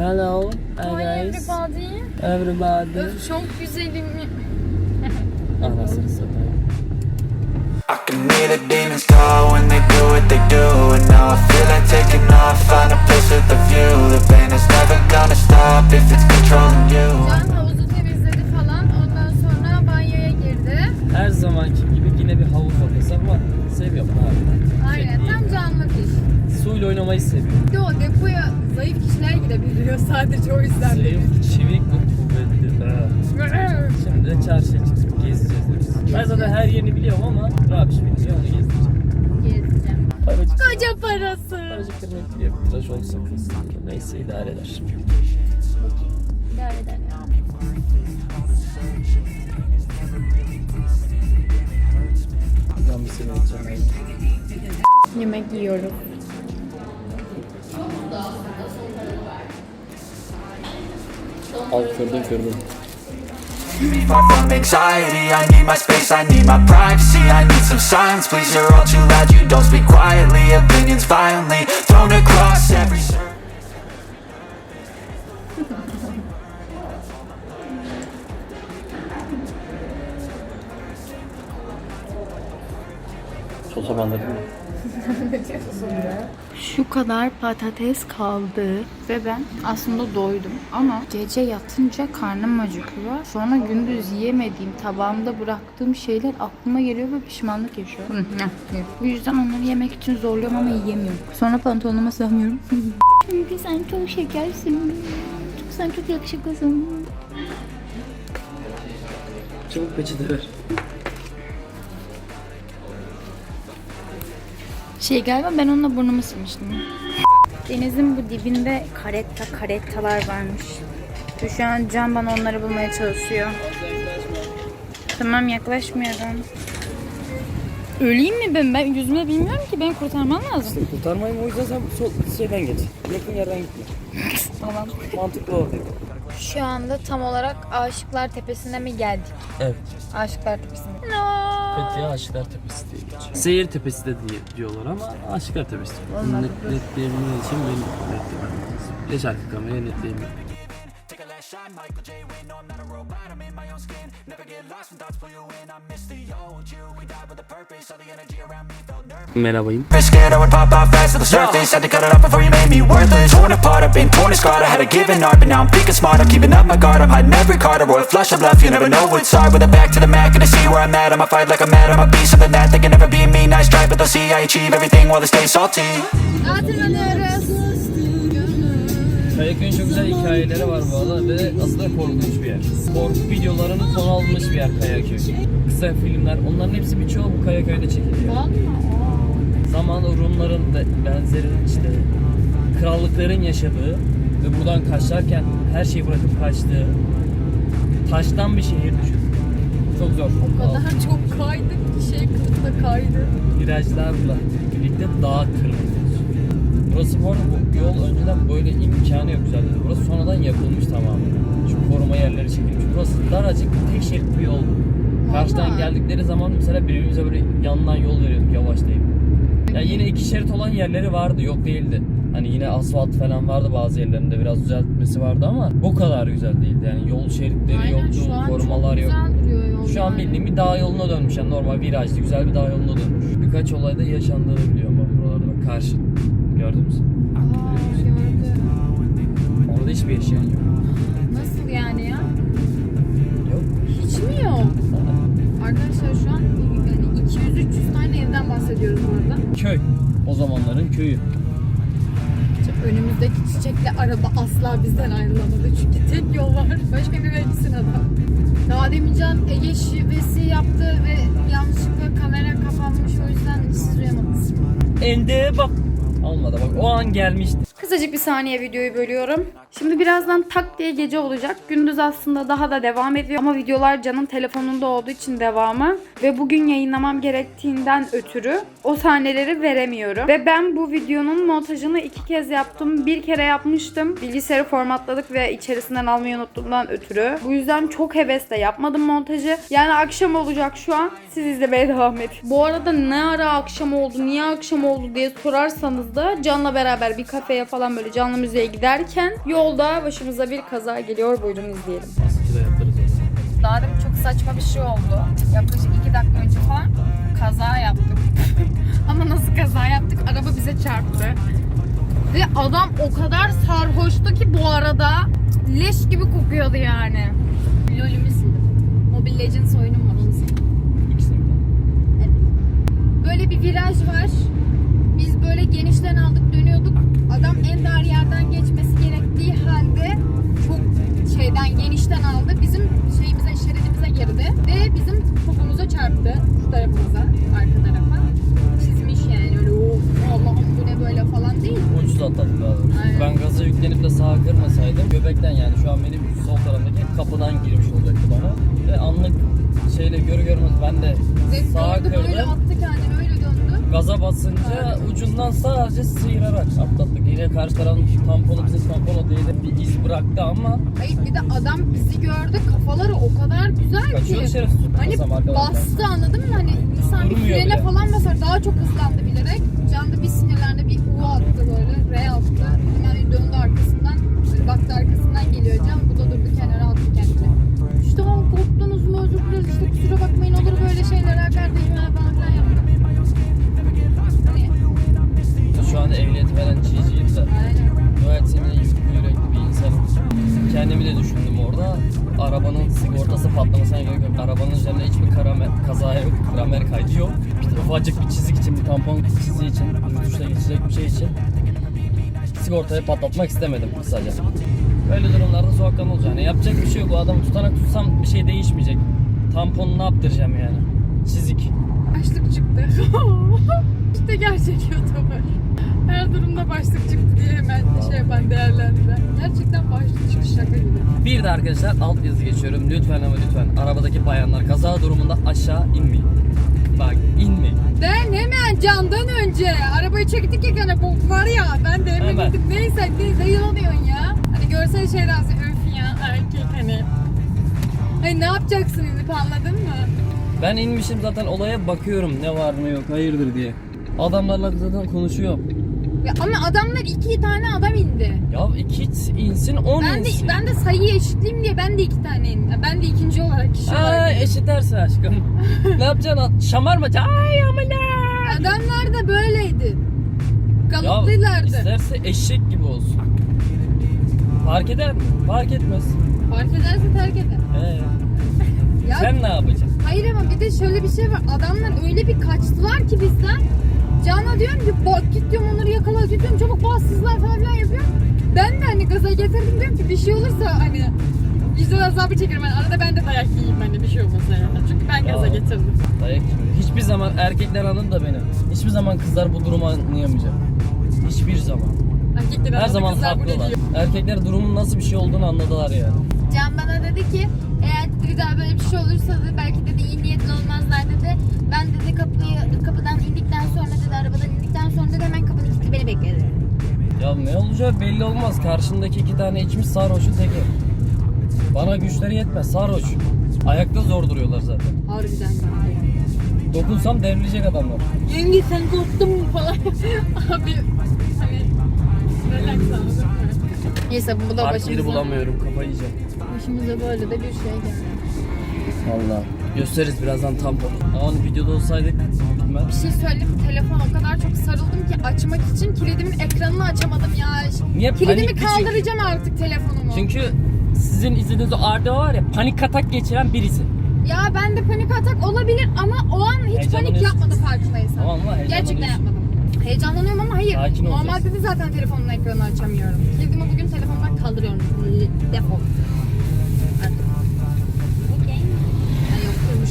Hello, hi guys. everybody. Everybody. Öf çok güzelim. Anasını satayım. I can hear the demons call when they do what they do And now I feel like taking off, find a place with a view The pain is never gonna stop if it's controlling you Can havuzu temizledi falan. Ondan sonra banyoya girdi. Her zamanki gibi yine bir havuz Suyla oynamayı seviyorum. Bir de o depoya zayıf kişiler gidebiliyor sadece o yüzden. Zayıf, çevik ve kuvvetli. Ha. Şimdi de çarşıya çıktık, gezeceğiz. Ben zaten her yerini biliyorum ama Rabiş bilince onu gezdireceğim. Gezeceğim. Paracık, Koca parası. paracık kırmak diye bir tıraş olsa kız. Neyse idare eder. İdare eder ya. Ben bir sene edeceğim. Yemek yiyoruz. Al kırdım kırdım. Far from anxiety, I need my space, I need my privacy I need some silence, please, you're all too loud You don't speak quietly, opinions violently Thrown across every surface Sosa bandırdım mı? Şu kadar patates kaldı ve ben aslında doydum ama gece yatınca karnım acıkıyor. Sonra gündüz yiyemediğim tabağımda bıraktığım şeyler aklıma geliyor ve pişmanlık yaşıyorum. Bu yüzden onları yemek için zorluyorum ama yiyemiyorum. Sonra pantolonuma sığamıyorum. Çünkü sen çok şekersin. Çünkü sen çok yakışıklısın. Çabuk peçete ver. Şey galiba ben onunla burnumu silmiştim. Denizin bu dibinde karetta karettalar varmış. Ve Şu an Can bana onları bulmaya çalışıyor. Tamam yaklaşmıyorum. Öleyim mi ben? Ben yüzme bilmiyorum ki. Beni kurtarman lazım. İşte kurtarmayayım o yüzden sen sol şeyden geç. Yakın yerden gitme. Tamam. Mantıklı o. Şu anda tam olarak Aşıklar Tepesi'ne mi geldik? Evet. Aşıklar Tepesi'ne. Fethiye Aşıklar Tepesi. Seyir Tepesi de diye diyorlar ama Aşıklar Tepesi. Net, netleyebilmen için benim netlemem lazım. Geç arka kameraya netleyemiyorum. Take a last Michael J. Win, no, I'm not a robot, I'm in my own skin. Never get lost when thoughts pull you in. I miss the old you, we died with a purpose. All the energy around me felt nervous. Merhabayım. Been scared I would pop out fast to the surface. Had to cut it off before you made me worthless. Torn apart, I've been torn and scarred. I had a given art, but now I'm thinking smart I'm keeping up my guard, I'm hiding every card. A royal flush of bluff, you never know what's hard. With a back to the mat, gonna see where I'm at. I'ma fight like I'm mad, I'ma be something that They can never be me, nice try But they'll see I achieve everything while they stay salty. Hatırlanıyoruz. Kayaköy'ün çok güzel hikayeleri var bu arada ve aslında korkunç bir yer. Korku videolarının konu alınmış bir yer Kayaköy. Kısa filmler, onların hepsi birçoğu bu Kayaköy'de çekiliyor. Zamanında Rumların da benzerinin işte krallıkların yaşadığı ve buradan kaçarken her şeyi bırakıp kaçtığı taştan bir şehir düşün. Çok zor. O kadar çok kaydık ki şey kılıkta kaydı. virajlarla birlikte dağa tırmanıyoruz. Burası bu arada bu yol önceden böyle imkanı yok güzel dedi. Burası sonradan yapılmış tamamen. Şu koruma yerleri çekilmiş. Burası daracık tek şerit bir yol. Karşıdan geldikleri zaman mesela birbirimize böyle yandan yol veriyorduk yavaşlayıp. Ya yine iki şerit olan yerleri vardı yok değildi. Hani yine asfalt falan vardı bazı yerlerinde biraz düzeltmesi vardı ama bu kadar güzel değildi. Yani yol şeritleri Aynen yoktu, şu an korumalar çok yok. güzel yol. Şu an bildiğim bir dağ yoluna dönmüş. Yani normal virajlı güzel bir dağ yoluna dönmüş. Birkaç olayda yaşandığını biliyorum ben buralarda. Karşı. Gördün mü? Aa gördüm. Orada hiçbir yaşayan yok. Nasıl yani ya? Yok. Hiç mi yok? Arkadaşlar şu an yani 200-300 tane evden bahsediyoruz bu arada. Köy. O zamanların köyü. Önümüzdeki çiçekli araba asla bizden ayrılamadı çünkü tek yol var. Başka bir gitsin adam. Daha demin Can Ege şivesi yaptı ve yanlışlıkla kamera kapanmış o yüzden siz duyamadınız. Ende bak. Almadı bak o an gelmişti. Kısacık bir saniye videoyu bölüyorum. Şimdi birazdan tak diye gece olacak. Gündüz aslında daha da devam ediyor. Ama videolar Can'ın telefonunda olduğu için devamı. Ve bugün yayınlamam gerektiğinden ötürü o sahneleri veremiyorum. Ve ben bu videonun montajını iki kez yaptım. Bir kere yapmıştım. Bilgisayarı formatladık ve içerisinden almayı unuttuğumdan ötürü. Bu yüzden çok hevesle yapmadım montajı. Yani akşam olacak şu an. Siz izlemeye devam edin. Bu arada ne ara akşam oldu, niye akşam oldu diye sorarsanız çıktığımızda Can'la beraber bir kafeye falan böyle canlı müziğe giderken yolda başımıza bir kaza geliyor. Buyurun izleyelim. Daha demin çok saçma bir şey oldu. Yaklaşık iki dakika önce falan kaza yaptık. Ama nasıl kaza yaptık? Araba bize çarptı. Ve adam o kadar sarhoştu ki bu arada leş gibi kokuyordu yani. Lolümü sildim. Mobile Legends oyunum var onu sildim. İkisini birden. Böyle bir viraj var. Tarafımıza, arka tarafa. Çizmiş yani öyle of Allah'ım bu ne böyle falan değil. Ucuz atladık. Aynen. Ben gaza yüklenip de sağa kırmasaydım göbekten yani şu an benim sol tarafındaki kapıdan girmiş olacaktı bana. Ve anlık şeyle görü görmez ben de sağa Ve gördü böyle kırdım. attı kendini öyle döndü. Gaza basınca ucundan sadece sıyırarak atlattık. Yine karşı tarafın tamponu bize tampona değdi. Bir iz bıraktı ama Hayır bir de adam bizi gördü kafaları o kadar güzel kaçıyor ki. şerefsiz Hani bastı anladın mı? Hani insan bir Durmuyor frene bile. falan basar daha çok hızlandı bilerek. Can da bir sinirlendi bir U attı böyle R attı. Hemen çiziği için, rütuşla geçecek bir şey için sigortayı patlatmak istemedim kısaca. Böyle durumlarda soğukkanlı olacak. Yani yapacak bir şey yok. O adamı tutanak tutsam bir şey değişmeyecek. Tamponu ne yaptıracağım yani? Çizik. Başlık çıktı. işte gerçek YouTuber. Her durumda başlık çıktı diye hemen şey yapan değerlendiren. Gerçekten başlık çıktı şaka gibi. Bir de arkadaşlar alt yazı geçiyorum. Lütfen ama lütfen arabadaki bayanlar kaza durumunda aşağı inmeyin. Bak inmeyin. Ben hemen candan önce arabayı çektik ya gene bu var ya ben de hemen, Hemen. gittim. Neyse ne dayılanıyorsun ya. Hani görsel şey razı öf ya erkek hani. Hani ne yapacaksın inip anladın mı? Ben inmişim zaten olaya bakıyorum ne var ne yok hayırdır diye. Adamlarla zaten konuşuyorum. Ya ama adamlar iki tane adam indi. Ya iki insin on Ben de, insin. ben de sayıyı eşitleyeyim diye ben de iki tane indim. Ben de ikinci olarak kişi Aa olarak eşiterse aşkım. ne yapacaksın? Şamar mı? Ay amına. Adamlar da böyleydi. Ya Kalıplıylardı. isterse eşek gibi olsun. Fark eder mi? Fark etmez. Fark ederse terk eder. Ee, Ya sen ne yapacaksın? Hayır ama bir de şöyle bir şey var. Adamlar öyle bir kaçtılar ki bizden. Can'a diyorum ki bak git diyorum onları yakala git diyorum çabuk bas hızlar falan filan yapıyorum. Ben de hani gaza getirdim diyorum ki bir şey olursa hani vicdan azabı çekerim. Yani arada ben de dayak yiyeyim hani bir şey olmasa yani. Çünkü ben gaza Aa. getirdim. Dayak yiyor. Hiçbir zaman erkekler anladı da beni. Hiçbir zaman kızlar bu durumu anlayamayacak. Hiçbir zaman. Erkekler Her anladı, zaman kızlar haklılar. diyor. Erkekler durumun nasıl bir şey olduğunu anladılar yani. Can bana dedi ki eğer bir daha böyle bir şey olursa da belki dedi iyi niyetli olmazlar dedi. Ben dedi kapıyı kapıdan indikten sonra dedi arabadan indikten sonra dedi hemen kapının kilitli beni bekledi. Ya ne olacağı belli olmaz. Karşındaki iki tane içmiş sarhoşun teki. Bana güçleri yetmez sarhoş. Ayakta zor duruyorlar zaten. Harbiden. Dokunsam devrilecek adamlar. Yenge sen korktun mu falan. Abi hani relax anladın mı? Neyse bu da Park yeri başımıza, bulamıyorum kafayı yiyeceğim. başımıza böyle de bir şey geldi. Valla. Gösteririz birazdan tamponu. Ama hani videoda olsaydık bilmem. Bir şey söyleyeyim mi? Telefon o kadar çok sarıldım ki açmak için kilidimin ekranını açamadım ya. Niye? Kilidimi Panikli çünkü. kaldıracağım artık telefonumu. Çünkü sizin izlediğiniz o Arda var ya panik atak geçiren birisi. Ya ben de panik atak olabilir ama o an hiç panik yapmadım farkındaysan. Tamam ama Gerçekten yapmadım. Heyecanlanıyorum ama hayır. Sakin. Normalde de zaten telefonun ekranını açamıyorum. Kilidimi bugün telefondan kaldırıyorum. Defol. Artık.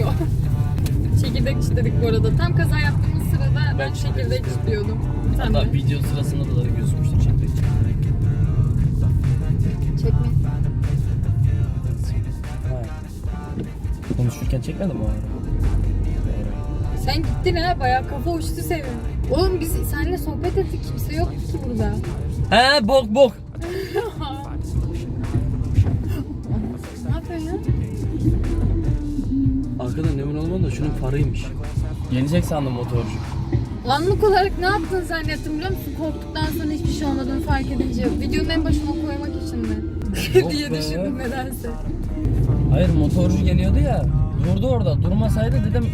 Yokmuş o. çekirdek çitledik bu arada. Tam kaza yaptığımız sırada ben, Ben çekirdek çitliyordum. Sen de. Hatta video sırasında da gözükmüştü çekti. Çekme. Konuşurken çekmedim mi? Sen gittin ha bayağı kafa uçtu senin. Oğlum biz seninle sohbet ettik kimse yoktu ki burada. He bok bok. Şunun farıymış. Gelecek sandım motorcu. Anlık olarak ne yaptın zannettim biliyor musun? Korktuktan sonra hiçbir şey olmadığını fark edince. Videonun en başına koymak için mi? Diye be. düşündüm nedense. Hayır motorcu geliyordu ya. Durdu orada. Durmasaydı dedim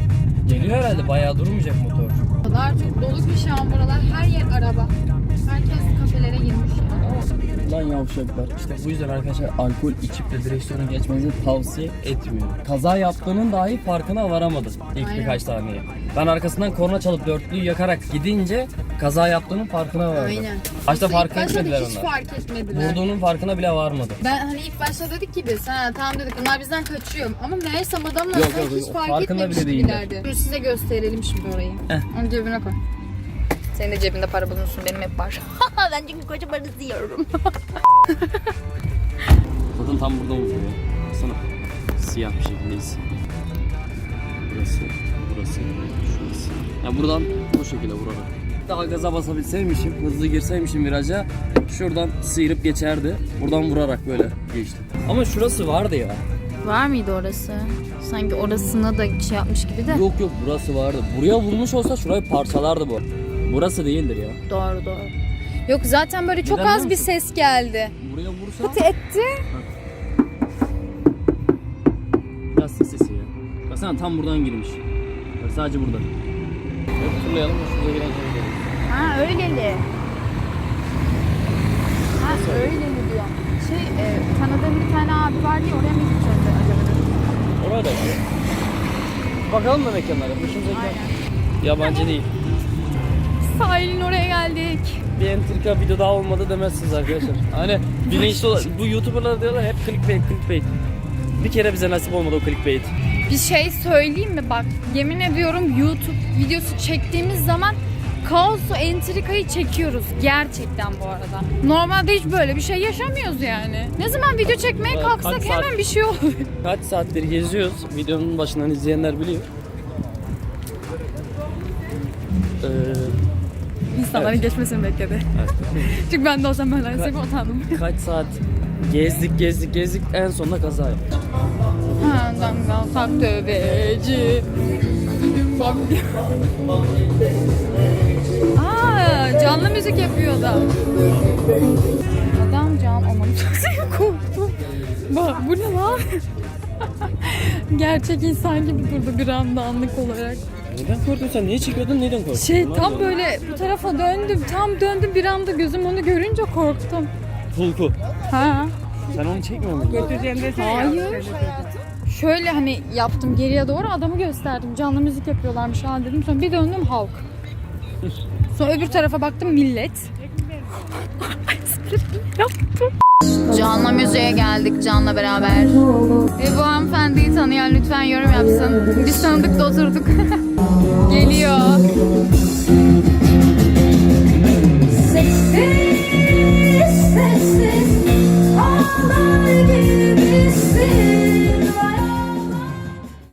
geliyor herhalde. Bayağı durmayacak motorcu. O kadar çok dolu ki şu an buralar. Her yer araba. Herkes kafelere girmiş ya. Lan yavşaklar. İşte bu yüzden arkadaşlar alkol içip de direksiyona geçmenizi tavsiye etmiyorum. Kaza yaptığının dahi farkına varamadı ilk Aynen. birkaç saniye. Ben arkasından korna çalıp dörtlüyü yakarak gidince kaza yaptığının farkına vardı. Aynen. Başta fark başta da etmediler hiç onlar. fark etmediler. Vurduğunun farkına bile varmadı. Ben hani ilk başta dedik ki biz ha tamam dedik bunlar bizden kaçıyor. Ama meğersem adamlar Yok, yok, hiç yok. fark Farkında etmemiş bile. Dur size gösterelim şimdi orayı. Heh. Onu cebine koy. Senin de cebinde para bulunsun benim hep var. ben çünkü koca parası yiyorum. Zaten tam burada vuruyor. Baksana. Siyah bir şekildeyiz. Burası, burası, şurası. Ya buradan bu şekilde vurarak. Daha gaza basabilseymişim, hızlı girseymişim viraja şuradan sıyırıp geçerdi. Buradan vurarak böyle geçti. Ama şurası vardı ya. Var mıydı orası? Sanki orasına da şey yapmış gibi de. Yok yok burası vardı. Buraya vurmuş olsa şurayı parçalardı bu. Burası değildir ya. Doğru doğru. Yok zaten böyle çok Neden az biliyor bir musun? ses geldi. Buraya vursa Pıtı etti. biraz sesi ya. Baksana tam buradan girmiş. Bak sadece burada. Yok turlayalım giren kere gidelim. Ha öyleli. Ha öyleli diyor. Şey e, tanıdığım bir tane abi var diye oraya mı gideceğiz acaba? Oraya da. Bakalım da mekanlara. Hoşumuza giden. Yabancı değil. Sahilin oraya geldik. Bir entrika video daha olmadı demezsiniz arkadaşlar. Hani bilinçli olan, bu YouTuber'lar diyorlar hep clickbait clickbait. Bir kere bize nasip olmadı o clickbait. Bir şey söyleyeyim mi bak yemin ediyorum YouTube videosu çektiğimiz zaman kaosu entrikayı çekiyoruz gerçekten bu arada. Normalde hiç böyle bir şey yaşamıyoruz yani. Ne zaman video çekmeye kalksak kaç saat- hemen bir şey oluyor. Kaç saattir geziyoruz. Videonun başından izleyenler biliyor. Ee, İnsanların geçmesini bekledi. evet. Çünkü ben de olsam ben de utandım. Kaç saat gezdik gezdik gezdik en sonunda kaza yaptık. Ha, dangal tak döveci. Bak. Aa, canlı müzik yapıyor da. Adam can aman korktum. Bak bu ne lan? Gerçek insan gibi durdu bir anda anlık olarak. Neden korktun sen? Niye çekiyordun? Neden korktun? Şey Bunlar tam da- böyle bu tarafa döndüm. Tam döndüm bir anda gözüm onu görünce korktum. Tulku. Ha. Sen onu çekmiyor musun? Hayır. Şöyle hani yaptım geriye doğru adamı gösterdim. Canlı müzik yapıyorlarmış ha dedim. Sonra bir döndüm halk. Sonra öbür tarafa baktım millet. yaptım. Can'la müzeye geldik Can'la beraber. E, bu hanımefendiyi tanıyan lütfen yorum yapsın. Biz tanıdık da oturduk. Geliyor. Sessiz sessiz ağlar gibisin